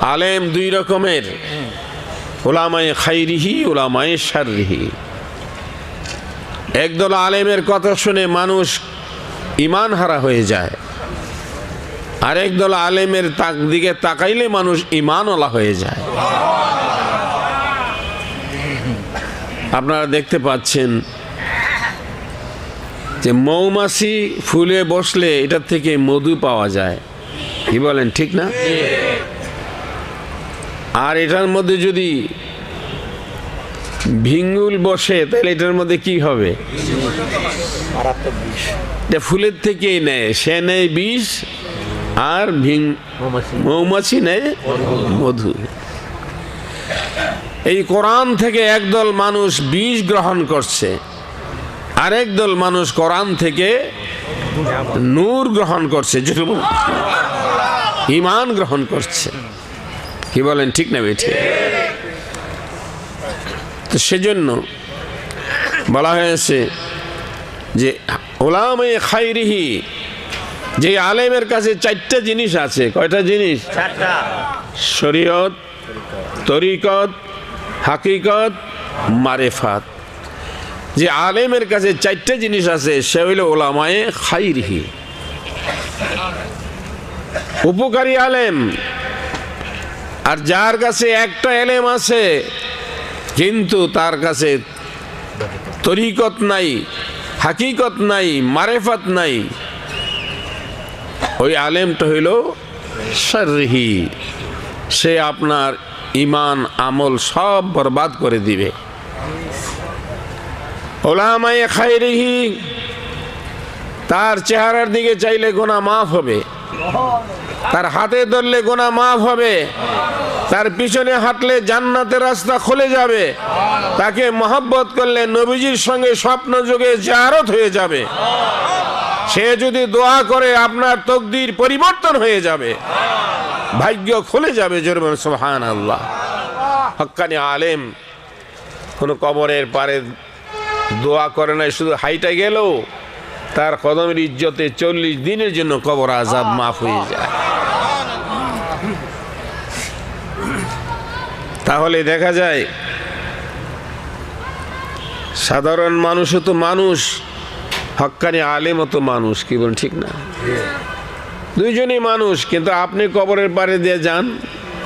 আলেম দুই রকমের। ওলামায় খাইরিহি, ওলামায় সারিহি একদল আলেমের কথা শুনে মানুষ ইমান হারা হয়ে যায়। আরেক দল আলেমের তাক দিকে তাকাইলে মানুষ ইমানওয়ালা হয়ে যায়। আপনারা দেখতে পাচ্ছেন যে মৌমাছি ফুলে বসলে এটার থেকে মধু পাওয়া যায়। কি বলেন, ঠিক না? আর এটার মধ্যে যদি ভিঙ্গুল বসে তাহলে এটার মধ্যে কি হবে? এটা ফুলের থেকেই নেয়। সে নেয় বিষ আর ভিং মৌমাছি। মৌমাছি নেয় মধু। এই কোরআন থেকে একদল মানুষ বিষ গ্রহণ করছে। আরেক দল মানুষ কোরআন থেকে নূর গ্রহণ করছে। যেটা ইমান গ্রহণ করছে। কি বলেন ঠিক না বেঠে তো সেজন্য বলা হয়েছে যে ওলামে খাইরিহি যে আলেমের কাছে চারটা জিনিস আছে কয়টা জিনিস? শরীয়ত তরিকত হাকিকত মারেফাত। যে আলেমের কাছে চারটে জিনিস আছে সে হইল ওলামায়ে খাইরিহি। উপকারী আলেম আর যার কাছে একটা এলেম আছে, কিন্তু তার কাছে তরিকত নাই, হাকিকত নাই, মারেফাত নাই, ওই আলেমটা হইল সারহি সে আপনার ইমান আমল সব বরবাদ করে দিবে। ওলামায়ে খাইরিহি তার চেহারার দিকে চাইলে গোনা মাফ হবে। তার হাতে ধরলে গোনা মাফ হবে। তার পিছনে হাঁটলে জান্নাতের রাস্তা খুলে যাবে। তাকে মহব্বত করলে নবীজির সঙ্গে স্বপ্ন যোগে জারত হয়ে যাবে। সে যদি দোয়া করে, আপনার তকদির পরিবর্তন হয়ে যাবে। ভাগ্য খুলে যাবে জোরবেন সোহান আল্লাহ হক্কানি আলেম, কোনো কবরের পারে দোয়া করে নাই, শুধু হাইটা গেলেও তার কদমের ইজ্জতে চল্লিশ দিনের জন্য কবর আজাব মাফ হয়ে যায়। তাহলে দেখা যায়, সাধারণ মানুষও তো মানুষ, হক্কানি আলেমও তো মানুষ, কি বলেন, ঠিক না? দুইজনই মানুষ, কিন্তু আপনি কবরের পারে দিয়ে যান,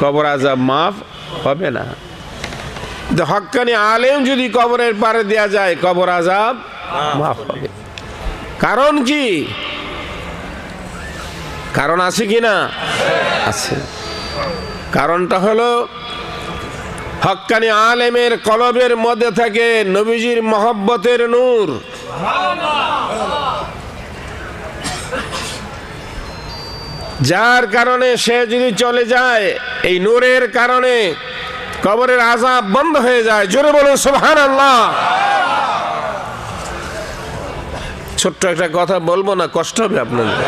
কবর আজাব মাফ হবে না। হক্কানি আলেম যদি কবরের পারে দেয়া যায়, কবর আজাব মাফ হবে। কারণ কি? কারণ আছে কি না? আছে। কারণটা হলো হক্কানি আলেমের কলবের মধ্যে থাকে নবীজির মহব্বতের নূর। যার কারণে সে যদি চলে যায়, এই নূরের কারণে কবরের আজাব বন্ধ হয়ে যায়। জোরে বলুন সোহান আল্লাহ ছোট্ট একটা কথা বলব না, কষ্ট হবে আপনাদের।